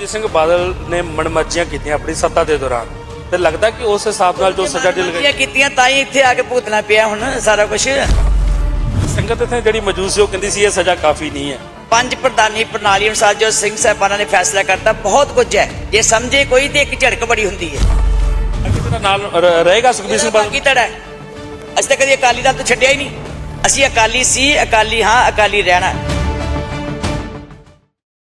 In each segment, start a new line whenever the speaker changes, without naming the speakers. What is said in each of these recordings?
ਸੁਖਬੀਰ ਸਿੰਘ ਬਾਦਲ ਨੇ ਮਨਮਰਜ਼ੀਆਂ ਕੀਤੀਆਂ ਆਪਣੀ ਸੱਤਾ ਦੇ ਦੌਰਾਨ। ਤੇ ਲੱਗਦਾ ਕਿ ਉਸ ਹਿਸਾਬ ਨਾਲ ਜੋ ਸਜ਼ਾ ਦੀ ਲਗਾਈ
ਕੀਤੀਆਂ ਤਾਂ ਹੀ ਇੱਥੇ ਆ ਕੇ ਭੁਗਤਣਾ ਪਿਆ ਹੁਣ ਸਾਰਾ ਕੁਝ
ਸੰਗਤ ਇੱਥੇ ਜਿਹੜੀ ਮੌਜੂਦ ਸੀ ਉਹ ਕਹਿੰਦੀ ਸੀ ਇਹ ਸਜ਼ਾ ਕਾਫੀ ਨਹੀਂ ਹੈ।
ਪੰਜ ਪ੍ਰਧਾਨੀ ਪ੍ਰਣਾਲੀ ਅਨੁਸਾਰ ਜੋ ਸਿੰਘ ਸਾਹਿਬਾਨਾਂ ਨੇ ਫੈਸਲਾ ਕਰਤਾ ਬਹੁਤ ਕੁਝ ਹੈ। ਜੇ ਸਮਝੇ ਕੋਈ ਤੇ ਇੱਕ ਝੜਕ ਬੜੀ ਹੁੰਦੀ ਹੈ।
ਅੱਗੇ ਤੇਰਾ ਨਾਲ ਰ- ਰਹੇਗਾ ਸੁਖਬੀਰ ਸਿੰਘ ਬਾਦਲ?
ਧੜਾ ਹੈ। ਅਸੀਂ ਤਾਂ ਕਦੀ ਅਕਾਲੀ ਦਲ ਤੋਂ ਛੱਡਿਆ ਹੀ ਨਹੀਂ। ਅਸੀਂ ਅਕਾਲੀ ਸੀ ਅਕਾਲੀ ਹਾਂ ਅਕਾਲੀ ਰਹਿਣਾ।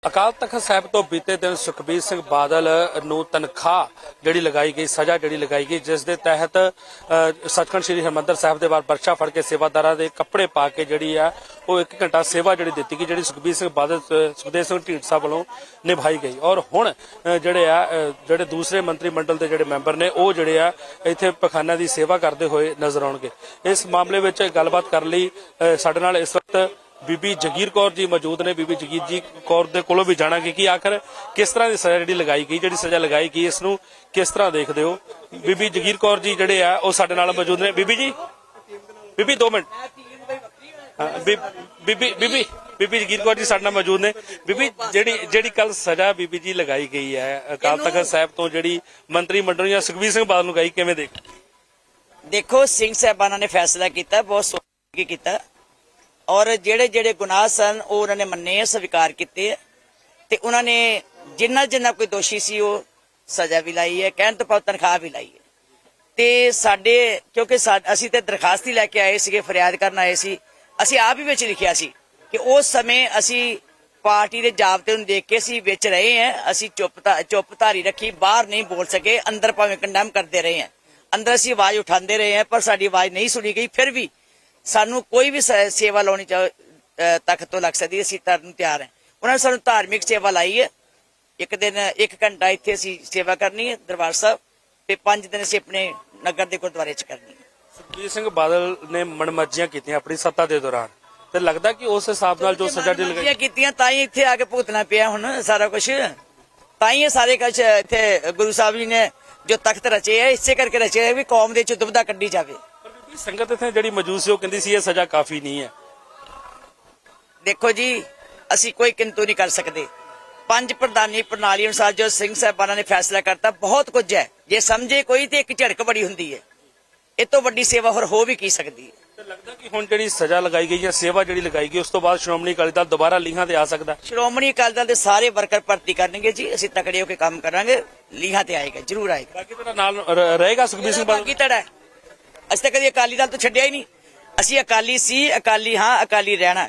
ਅਕਾਲ ਤਖਤ ਸਾਹਿਬ ਤੋਂ ਬੀਤੇ ਦਿਨ ਸੁਖਬੀਰ ਸਿੰਘ ਬਾਦਲ ਨੂੰ ਤਨਖਾਹ ਜਿਹੜੀ ਲਗਾਈ ਗਈ ਸਜ਼ਾ ਜਿਹੜੀ ਲਗਾਈ ਗਈ ਜਿਸ ਦੇ ਤਹਿਤ ਅ, ਸੱਚਖੰਡ ਸ੍ਰੀ ਹਰਿਮੰਦਰ ਸਾਹਿਬ ਦੇ ਬਾਹਰ ਬਰਛਾ ਫੜ ਕੇ ਸੇਵਾਦਾਰਾਂ ਦੇ ਕੱਪੜੇ ਪਾ ਕੇ ਜਿਹੜੀ ਆ ਉਹ 1 ਘੰਟਾ ਸੇਵਾ ਜਿਹੜੀ ਦਿੱਤੀ ਗਈ ਜਿਹੜੀ ਸੁਖਬੀਰ ਸਿੰਘ ਬਾਦਲ ਸੁਖਦੇਵ ਸਿੰਘ ਢੀਂਡਸਾ ਵੱਲੋਂ ਨਿਭਾਈ ਗਈ। ਔਰ ਹੁਣ ਜਿਹੜੇ ਆ ਜਿਹੜੇ ਦੂਸਰੇ ਮੰਤਰੀ ਮੰਡਲ ਦੇ ਜਿਹੜੇ ਮੈਂਬਰ ਨੇ ਉਹ ਜਿਹੜੇ ਆ ਇੱਥੇ ਪਖਾਨਾ ਦੀ ਸੇਵਾ ਕਰਦੇ ਹੋਏ ਨਜ਼ਰ ਆਉਣਗੇ। ਇਸ ਮਾਮਲੇ ਵਿੱਚ ਗੱਲਬਾਤ ਕਰਨ ਲਈ ਸਾਡੇ ਨਾਲ ਇਸ ਵਕਤ ਬੀਬੀ ਜਗੀਰ ਕੌਰ ਜੀ ਮੌਜੂਦ ਨੇ। ਬੀਬੀ ਜਗੀਰ ਜੀ ਕੌਰ ਦੇ ਕੋਲੋਂ ਵੀ ਜਾਣਾਂਗੇ ਕਿ ਆਖਰ ਕਿਸ ਤਰ੍ਹਾਂ ਦੀ ਸਜ਼ਾ ਜਿਹੜੀ ਲਗਾਈ ਗਈ ਜਿਹੜੀ ਸਜ਼ਾ ਲਗਾਈ ਗਈ ਇਸ ਨੂੰ ਕਿਸ ਤਰ੍ਹਾਂ ਦੇਖਦੇ ਹੋ? ਬੀਬੀ ਜਗੀਰ ਕੌਰ ਜੀ ਜਿਹੜੇ ਆ ਉਹ ਸਾਡੇ ਨਾਲ ਮੌਜੂਦ ਨੇ। ਬੀਬੀ ਜੀ ਬੀਬੀ 2 ਮਿੰਟ। ਬੀਬੀ ਬੀਬੀ ਜਗੀਰ ਕੌਰ ਜੀ ਸਾਡੇ ਨਾਲ ਮੌਜੂਦ ਨੇ। ਬੀਬੀ ਜਿਹੜੀ ਜਿਹੜੀ ਕੱਲ ਸਜ਼ਾ ਬੀਬੀ ਜੀ ਲਗਾਈ ਗਈ ਹੈ ਅਕਾਲ ਤਖਤ ਸਾਹਿਬ ਤੋਂ ਜਿਹੜੀ ਮੰਤਰੀ ਮੰਡਲ ਜਾਂ ਸੁਖਬੀਰ ਸਿੰਘ ਬਾਦਲ ਨੂੰ ਗਈ ਕਿਵੇਂ ਦੇਖ?
ਦੇਖੋ ਸਿੰਘ ਸਾਹਿਬਾਨਾਂ ਨੇ ਫੈਸਲਾ ਕੀਤਾ ਬਹੁਤ ਸੋਚ ਕੇ ਕੀਤਾ। ਔਰ ਜਿਹੜੇ ਜਿਹੜੇ ਗੁਨਾਹ ਸਨ, ਉਹ ਉਹਨਾਂ ਨੇ ਮੰਨੇ ਸਵੀਕਾਰ ਕੀਤੇ ਆ। ਤੇ ਉਹਨਾਂ ਨੇ ਜਿੰਨਾ ਜਿੰਨਾ ਕੋਈ ਦੋਸ਼ੀ ਸੀ, ਉਹ ਸਜ਼ਾ ਵੀ ਲਾਈ ਹੈ, ਕਹਿਣ ਤੋਂ ਭਾਵ ਤਨਖਾਹ ਵੀ ਲਾਈ ਹੈ। ਤੇ ਸਾਡੇ, ਕਿਉਂਕਿ ਅਸੀਂ ਤੇ ਦਰਖਾਸਤ ਹੀ ਲੈ ਕੇ ਆਏ ਸੀਗੇ, ਫਰਿਆਦ ਕਰਨ ਆਏ ਸੀ। ਅਸੀਂ ਆਪ ਹੀ ਵਿੱਚ ਲਿਖਿਆ ਸੀ ਕਿ ਉਸ ਸਮੇਂ ਅਸੀਂ ਪਾਰਟੀ ਦੇ ਜਾਬਤੇ ਨੂੰ ਦੇਖ ਕੇ ਅਸੀਂ ਵਿੱਚ ਰਹੇ ਹਾਂ। ਅਸੀਂ ਚੁੱਪ ਚੁੱਪ ਧਾਰੀ ਰੱਖੀ, ਬਾਹਰ ਨਹੀਂ ਬੋਲ ਸਕੇ, ਅੰਦਰ ਭਾਵੇਂ ਕੰਡਮ ਕਰਦੇ ਰਹੇ ਹਾਂ। ਅੰਦਰ ਅਸੀਂ ਆਵਾਜ਼ ਉਠਾਉਂਦੇ ਰਹੇ ਹਾਂ, ਪਰ ਸਾਡੀ ਆਵਾਜ਼ ਨਹੀਂ ਸੁਣੀ ਗਈ, ਫਿਰ ਵੀ ਸਾਨੂੰ ਕੋਈ ਵੀ ਸੇਵਾ ਲਾਉਣੀ ਚਾਹ ਤਖਤ ਤੋਂ ਲੱਗ ਸਕਦੀ ਹੈ, ਅਸੀਂ ਤਰਨ ਨੂੰ ਤਿਆਰ ਹਾਂ। ਉਹਨਾਂ ਨੇ ਸਾਨੂੰ ਧਾਰਮਿਕ ਸੇਵਾ ਲਾਈ ਹੈ। ਇੱਕ ਦਿਨ ਇੱਕ ਘੰਟਾ ਇੱਥੇ ਅਸੀਂ ਸੇਵਾ ਕਰਨੀ ਹੈ ਦਰਬਾਰ ਸਾਹਿਬ ਤੇ ਪੰਜ ਦਿਨ ਅਸੀਂ ਆਪਣੇ ਨਗਰ ਦੇ ਗੁਰਦੁਆਰੇ 'ਚ ਕਰਨੀ ਹੈ।
ਸੁਖਬੀਰ ਸਿੰਘ ਬਾਦਲ ਨੇ ਮਨਮਰਜ਼ੀਆਂ ਕੀਤੀਆਂ ਆਪਣੀ ਸੱਤਾ ਦੇ ਦੌਰਾਨ। ਤੇ ਲੱਗਦਾ ਕਿ ਉਸ ਹਿਸਾਬ ਨਾਲ ਜੋ ਸਜ਼ਾ ਦੀ ਲਗਾਈ
ਕੀਤੀਆਂ ਤਾਂ ਹੀ ਇੱਥੇ ਆ ਕੇ ਭੁਗਤਣਾ ਪਿਆ ਹੁਣ ਸਾਰਾ ਕੁਝ ਤਾਂ ਹੀ ਇਹ ਸਾਰੇ ਕੁਝ ਇੱਥੇ ਗੁਰੂ ਸਾਹਿਬ ਜੀ ਨੇ ਜੋ ਤਖਤ ਰਚੇ ਆ ਇਸੇ ਕਰਕੇ ਰਚੇ ਆ ਵੀ ਕੌਮ ਦੇ ਚ ਦੁਬਦਾ ਕੱਢੀ ਜਾਵੇ।
ਸੰਗਤ ਇੱਥੇ ਜਿਹੜੀ ਮੌਜੂਦ ਸੀ ਉਹ ਕਹਿੰਦੀ ਸੀ ਇਹ ਸਜ਼ਾ ਕਾਫੀ ਨਹੀਂ ਹੈ।
ਦੇਖੋ ਜੀ ਅਸੀਂ ਕੋਈ ਕਿੰਤੂ ਨਹੀਂ ਕਰ ਸਕਦੇ। ਪੰਜ ਪ੍ਰਧਾਨੀ ਪ੍ਰਣਾਲੀ ਅਨੁਸਾਰ ਜੋ ਸਿੰਘ ਸਾਹਿਬਾਨਾਂ ਨੇ ਫੈਸਲਾ ਕਰਤਾ ਬਹੁਤ ਕੁਝ ਹੈ। ਜੇ ਸਮਝੇ ਕੋਈ ਤੇ ਇੱਕ ਝੜਕ ਬੜੀ ਹੁੰਦੀ ਹੈ। ਇਹ ਤੋਂ ਵੱਡੀ ਸੇਵਾ ਹੋਰ ਹੋ ਵੀ ਕੀ ਸਕਦੀ ਹੈ?
ਤੇ ਲੱਗਦਾ ਕਿ ਹੁਣ ਜਿਹੜੀ ਸਜ਼ਾ ਲਗਾਈ ਗਈ ਜਾਂ ਸੇਵਾ ਜਿਹੜੀ ਲਗਾਈ ਗਈ ਉਸ ਤੋਂ ਬਾਅਦ ਸ਼੍ਰੋਮਣੀ ਅਕਾਲੀ ਦਲ ਦੁਬਾਰਾ ਲੀਹਾਂ ਤੇ ਆ ਸਕਦਾ
ਸ਼੍ਰੋਮਣੀ ਅਕਾਲੀ ਦਲ ਦੇ ਸਾਰੇ ਵਰਕਰ ਭਰਤੀ ਕਰਨਗੇ ਜੀ ਅਸੀਂ ਤਕੜੇ ਹੋ ਕੇ ਕੰਮ ਕਰਾਂਗੇ ਲੀਹਾਂ ਤੇ ਆਏਗਾ ਜ਼ਰੂਰ ਆਏਗਾ।
ਬਾਕੀ ਤੇਰਾ ਨਾਲ ਰ- ਰਹੇਗਾ ਸੁਖਬੀਰ ਸਿੰਘ ਬਾਦਲ?
ਬਾਕੀ ਹੈ। ਅਸੀਂ ਤਾਂ ਕਦੀ ਅਕਾਲੀ ਦਲ ਤੋਂ ਛੱਡਿਆ ਹੀ ਨਹੀਂ। ਅਸੀਂ ਅਕਾਲੀ ਸੀ ਅਕਾਲੀ ਹਾਂ ਅਕਾਲੀ ਰਹਿਣਾ।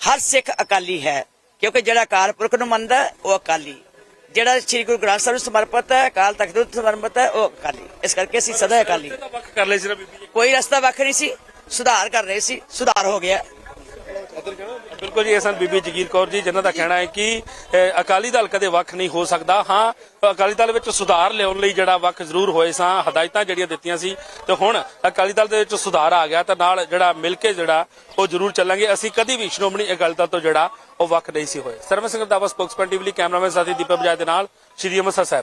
ਹਰ ਸਿੱਖ ਅਕਾਲੀ ਹੈ ਕਿਉਂਕਿ ਜਿਹੜਾ ਅਕਾਲ ਪੁਰਖ ਨੂੰ ਮੰਨਦਾ ਉਹ ਅਕਾਲੀ। ਜਿਹੜਾ ਸ੍ਰੀ ਗੁਰੂ ਗ੍ਰੰਥ ਸਾਹਿਬ ਨੂੰ ਸਮਰਪਿਤ ਹੈ ਅਕਾਲ ਤਖਤ ਨੂੰ ਸਮਰਪਿਤ ਹੈ ਉਹ ਅਕਾਲੀ। ਇਸ ਕਰਕੇ ਅਸੀਂ ਸਦਾ ਅਕਾਲੀ।
ਕਰ ਲਈ ਸੀ
ਕੋਈ ਰਸਤਾ ਵੱਖ ਨਹੀਂ ਸੀ। ਸੁਧਾਰ ਕਰ ਰਹੇ ਸੀ। ਸੁਧਾਰ ਹੋ ਗਿਆ।
ਬਿਲਕੁਲ ਜੀ, ਇਹ ਸਨ ਬੀਬੀ ਜਗੀਰ ਕੌਰ ਜੀ, ਜਿਨ੍ਹਾਂ ਦਾ ਕਹਿਣਾ ਹੈ ਕਿ ਅਕਾਲੀ ਦਲ ਕਦੇ ਵੱਖ ਨਹੀਂ ਹੋ ਸਕਦਾ। ਹਾਂ, ਅਕਾਲੀ ਦਲ ਵਿੱਚ ਸੁਧਾਰ ਲਿਆਉਣ ਲਈ ਜਿਹੜਾ ਵੱਖ ਜ਼ਰੂਰ ਹੋਏ ਸਾਂ, ਹਦਾਇਤਾਂ ਜਿਹੜੀਆਂ ਦਿੱਤੀਆਂ ਸੀ, ਤੇ ਹੁਣ ਅਕਾਲੀ ਦਲ ਦੇ ਵਿੱਚ ਸੁਧਾਰ ਆ ਗਿਆ, ਤਾਂ ਨਾਲ ਜਿਹੜਾ ਮਿਲ ਕੇ ਜਿਹੜਾ, ਉਹ ਜ਼ਰੂਰ ਚੱਲਾਂਗੇ। ਅਸੀਂ ਕਦੀ ਵੀ ਸ਼੍ਰੋਮਣੀ ਅਕਾਲੀ ਦਲ ਤੋਂ ਜਿਹੜਾ, ਉਹ ਵੱਖ ਨਹੀਂ ਸੀ ਹੋਏ। ਸਰਵ ਸਿੰਘ ਦਾ ਸਪੋਕਸਪਨ ਟੀਵੀ ਲਈ ਕੈਮਰਾਮੈਨ ਸਾਥੀ ਦੀਪਕ ਬਜਾਜ ਦੇ ਨਾਲ, ਸ਼੍ਰੀ ਅੰਮ੍ਰਿਤਸਰ ਸਾਹਿਬ।